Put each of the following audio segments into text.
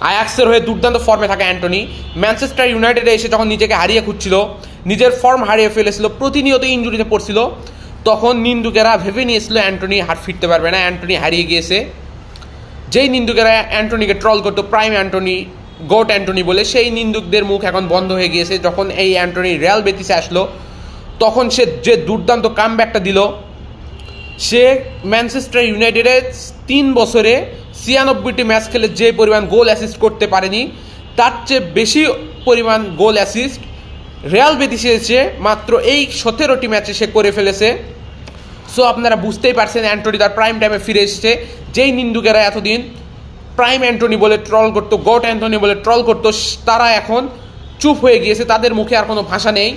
আয়াক্সের হয়ে দুর্দান্ত ফর্মে থাকা অ্যান্টনি। ম্যানচেস্টার ইউনাইটেডে এসে যখন নিজেকে হারিয়ে খুঁজছিল, নিজের ফর্ম হারিয়ে ফেলেছিল, প্রতিনিয়ত ইঞ্জুরিতে পড়ছিল, তখন নিন্দুকেরা ভেবে নিয়েছিল অ্যান্টনি হার ফিরতে পারবে না, অ্যান্টনি হারিয়ে গিয়েছে। যেই নিন্দুকেরা অ্যান্টনিকে ট্রল করতো প্রাইম অ্যান্টনি গোট অ্যান্টনি বলে, সেই নিন্দুকদের মুখ এখন বন্ধ হয়ে গিয়েছে। যখন এই অ্যান্টনি রিয়াল বেতিসে আসলো, তখন সে যে দুর্দান্ত কামব্যাকটা দিল, সে ম্যানচেস্টার ইউনাইটেডে তিন বছরে ছিয়ানব্বইটি ম্যাচ খেলে যে পরিমাণ গোল অ্যাসিস্ট করতে পারেনি, তার চেয়ে বেশি পরিমাণ গোল অ্যাসিস্ট রিয়াল বেতিসে এসে মাত্র এই সতেরোটি ম্যাচে সে করে ফেলেছে। সো আপনারা বুঝতেই পারছেন অ্যান্টনি তার প্রাইম টাইমে ফিরে এসেছে। যেই নিন্দুকেরা এতদিন প্রাইম অ্যান্টনি বলে ট্রল করতো গট অ্যান্টনি বলে ট্রল করতো, তারা এখন চুপ হয়ে গিয়েছে, তাদের মুখে আর কোনো ভাষা নেই।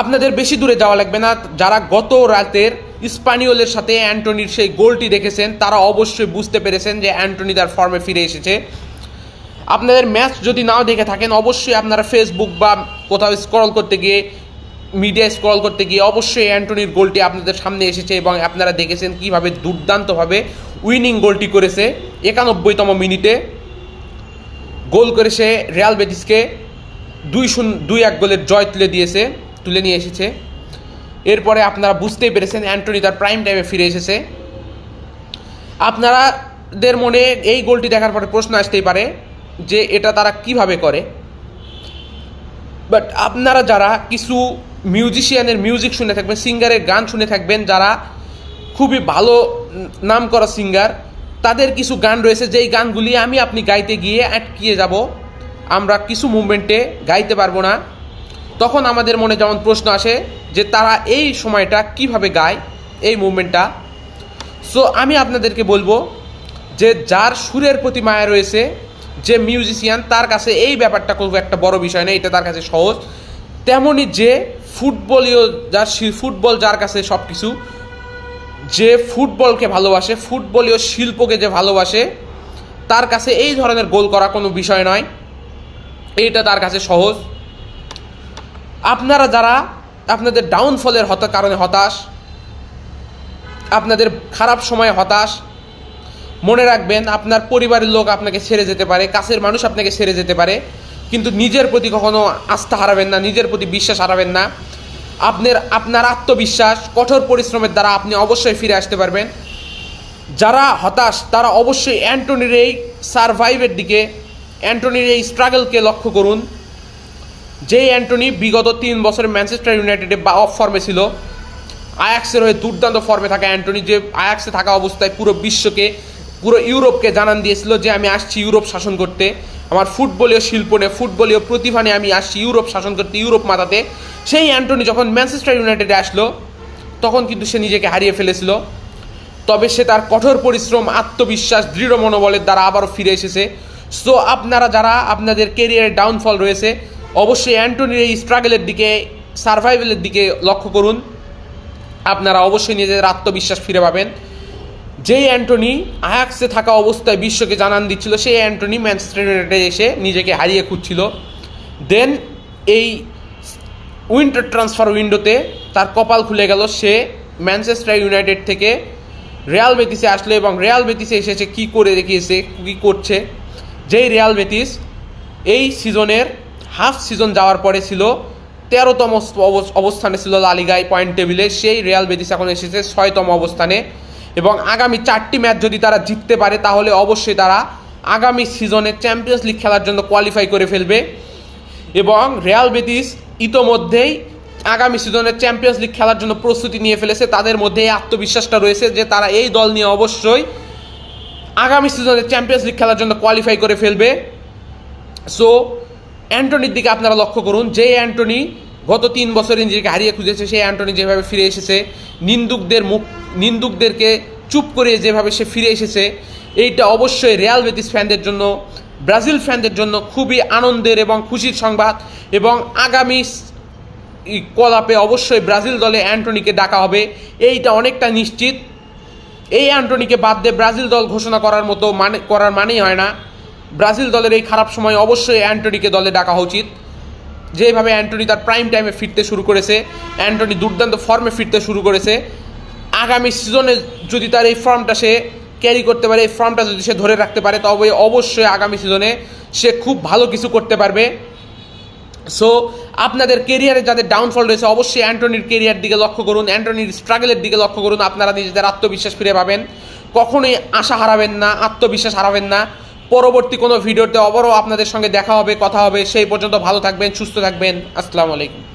আপনাদের বেশি দূরে যাওয়া লাগবে না। যারা গত রাতের স্পানিওলের সাথে অ্যান্টনির সেই গোলটি দেখেছেন, তারা অবশ্যই বুঝতে পেরেছেন যে অ্যান্টনি তার ফর্মে ফিরে এসেছে। আপনাদের ম্যাচ যদি নাও দেখে থাকেন, অবশ্যই আপনারা ফেসবুক বা কোথাও স্ক্রল করতে গিয়ে মিডিয়া স্ক্রল করতে গিয়ে অবশ্যই অ্যান্টনির গোলটি আপনাদের সামনে এসেছে এবং আপনারা দেখেছেন কীভাবে দুর্দান্তভাবে উইনিং গোলটি করেছে। একানব্বইতম মিনিটে গোল করে সে রিয়াল বেটিসকে। দুই শূন্য, দুই এক গোলের জয় তুলে দিয়েছে, তুলে নিয়ে এসেছে। এরপরে আপনারা বুঝতেই পেরেছেন, অ্যান্টনি তার প্রাইম টাইমে ফিরে এসেছে। আপনারাদের মনে এই গোলটি দেখার পরে প্রশ্ন আসতেই পারে যে এটা তারা কীভাবে করে। বাট আপনারা যারা কিছু মিউজিশিয়ানের মিউজিক শুনে থাকবেন সিঙ্গারের গান শুনে থাকবেন, যারা খুবই ভালো নাম করা সিঙ্গার তাদের কিছু গান রয়েছে, যেই গানগুলি আমি আপনি গাইতে গিয়ে আটকিয়ে যাব। আমরা কিছু মুভমেন্টে গাইতে পারব না। তখন আমাদের মনে যেমন প্রশ্ন আসে যে তারা এই সময়টা কীভাবে গায়, এই মুভমেন্টটা সো আমি আপনাদেরকে বলব যে যার সুরের প্রতি মায়া রয়েছে, যে মিউজিশিয়ান তার কাছে এই ব্যাপারটা খুব একটা বড় বিষয় নেই এটা তার কাছে সহজ। তেমনই যে ফুটবলীয় যার ফুটবল যার কাছে সব কিছু যে ফুটবলকে ভালোবাসে ফুটবলীয় শিল্পকে যে ভালোবাসে, তার কাছে এই ধরনের গোল করা কোনো বিষয় নয়। এইটা তার কাছে সহজ। আপনারা যারা আপনাদের ডাউনফলের হতা কারণে হতাশ, আপনাদের খারাপ সময়ে হতাশ, মনে রাখবেন আপনার পরিবারের লোক আপনাকে ছেড়ে যেতে পারে, কাছের মানুষ আপনাকে ছেড়ে যেতে পারে, কিন্তু নিজের প্রতি কখনো আস্থা হারাবেন না, নিজের প্রতি বিশ্বাস হারাবেন না। আপনার আপনার আত্মবিশ্বাস, কঠোর পরিশ্রমের দ্বারা আপনি অবশ্যই ফিরে আসতে পারবেন। যারা হতাশ, তারা অবশ্যই অ্যান্টনির এই সারভাইভের দিকে, অ্যান্টনির এই স্ট্রাগলকে লক্ষ্য করুন। যেই অ্যান্টনি বিগত তিন বছরে ম্যানচেস্টার ইউনাইটেডে বা অফ ফর্মে ছিল। আয়াক্সের হয়ে দুর্দান্ত ফর্মে থাকা অ্যান্টনি যে আয়াক্সে থাকা অবস্থায় পুরো বিশ্বকে, পুরো ইউরোপকে জানান দিয়েছিল যে, আমি আসছি ইউরোপ শাসন করতে। আমার ফুটবলীয় শিল্প নিয়ে, ফুটবলীয় প্রতিভা নিয়ে আমি আসছি ইউরোপ শাসন করতে, ইউরোপ মাতাতে। সেই অ্যান্টনি যখন ম্যানচেস্টার ইউনাইটেডে আসলো, তখন কিন্তু সে নিজেকে হারিয়ে ফেলেছিল। তবে সে তার কঠোর পরিশ্রম, আত্মবিশ্বাস, দৃঢ় মনোবলের দ্বারা আবারও ফিরে এসেছে। সো আপনারা যারা আপনাদের কেরিয়ারের ডাউনফল রয়েছে অবশ্যই অ্যান্টনির এই স্ট্রাগলের দিকে, সার্ভাইভেলের দিকে লক্ষ্য করুন। আপনারা অবশ্যই নিজেদের আত্মবিশ্বাস ফিরে পাবেন। যেই অ্যান্টনি আয়াক্সে থাকা অবস্থায় বিশ্বকে জানান দিচ্ছিল, সেই অ্যান্টনি ম্যানচেস্টার ইউনাইটেডে এসে নিজেকে হারিয়ে খুঁজছিল। দেন এই উইন্টার ট্রান্সফার উইন্ডোতে তার কপাল খুলে গেল। সে ম্যানচেস্টার ইউনাইটেড থেকে রিয়াল বেতিসে আসলো এবং রিয়াল বেতিসে এসেছে কি করে দেখিয়েছে, কী করছে? যেই রিয়াল বেতিস এই সিজনের হাফ সিজন যাওয়ার পরে ছিল, তেরোতম অবস- অবস্থানে ছিল লালিগায় পয়েন্ট টেবিলে, সেই রিয়াল বেদিস এখন এসেছে ছয়তম অবস্থানে। এবং আগামী চারটি ম্যাচ যদি তারা জিততে পারে, তাহলে অবশ্যই তারা আগামী সিজনে চ্যাম্পিয়ন্স লিগ খেলার জন্য কোয়ালিফাই করে ফেলবে। এবং রিয়াল বেদিস ইতোমধ্যেই আগামী সিজনে চ্যাম্পিয়ন্স লিগ খেলার জন্য প্রস্তুতি নিয়ে ফেলেছে। তাদের মধ্যে এই আত্মবিশ্বাসটা রয়েছে যে তারা এই দল নিয়ে অবশ্যই আগামী সিজনে চ্যাম্পিয়ন্স লিগ খেলার জন্য কোয়ালিফাই করে ফেলবে। সো অ্যান্টনির দিকে আপনারা লক্ষ্য করুন যে অ্যান্টনি গত তিন বছরে নিজেকে হারিয়ে খুঁজেছে, সেই অ্যান্টনি যেভাবে ফিরে এসেছে, নিন্দুকদের মুখ, নিন্দুকদেরকে চুপ করিয়ে যেভাবে সে ফিরে এসেছে, এইটা অবশ্যই রিয়াল বেতিস ফ্যানদের জন্য ব্রাজিল ফ্যানদের জন্য খুবই আনন্দের এবং খুশির সংবাদ এবং আগামী কলাপে অবশ্যই ব্রাজিল দলে অ্যান্টনিকে ডাকা হবে, এইটা অনেকটা নিশ্চিত। এই অ্যান্টনিকে বাদ দিয়ে ব্রাজিল দল ঘোষণা করার মতো মানে করার মানেই হয় না। ব্রাজিল দলের এই খারাপ সময় অবশ্যই অ্যান্টনিকে দলে ডাকা উচিত। যেভাবে অ্যান্টনি তার প্রাইম টাইমে ফিরতে শুরু করেছে, অ্যান্টনি দুর্দান্ত ফর্মে ফিরতে শুরু করেছে। আগামী সিজনে যদি তার এই ফর্মটা সে ক্যারি করতে পারে, এই ফর্মটা যদি সে ধরে রাখতে পারে, তবে অবশ্যই আগামী সিজনে সে খুব ভালো কিছু করতে পারবে। সো আপনাদের কেরিয়ারে যাদের ডাউনফল রয়েছে, অবশ্যই অ্যান্টনির কেরিয়ার দিকে লক্ষ্য করুন, অ্যান্টনির স্ট্রাগলের দিকে লক্ষ্য করুন। আপনারা নিজেদের আত্মবিশ্বাস ফিরে পাবেন। কখনোই আশা হারাবেন না, আত্মবিশ্বাস হারাবেন না। পরবর্তী কোনো ভিডিওতে আবারও আপনাদের সঙ্গে দেখা হবে, কথা হবে। সেই পর্যন্ত ভালো থাকবেন, সুস্থ থাকবেন। আসসালামু আলাইকুম।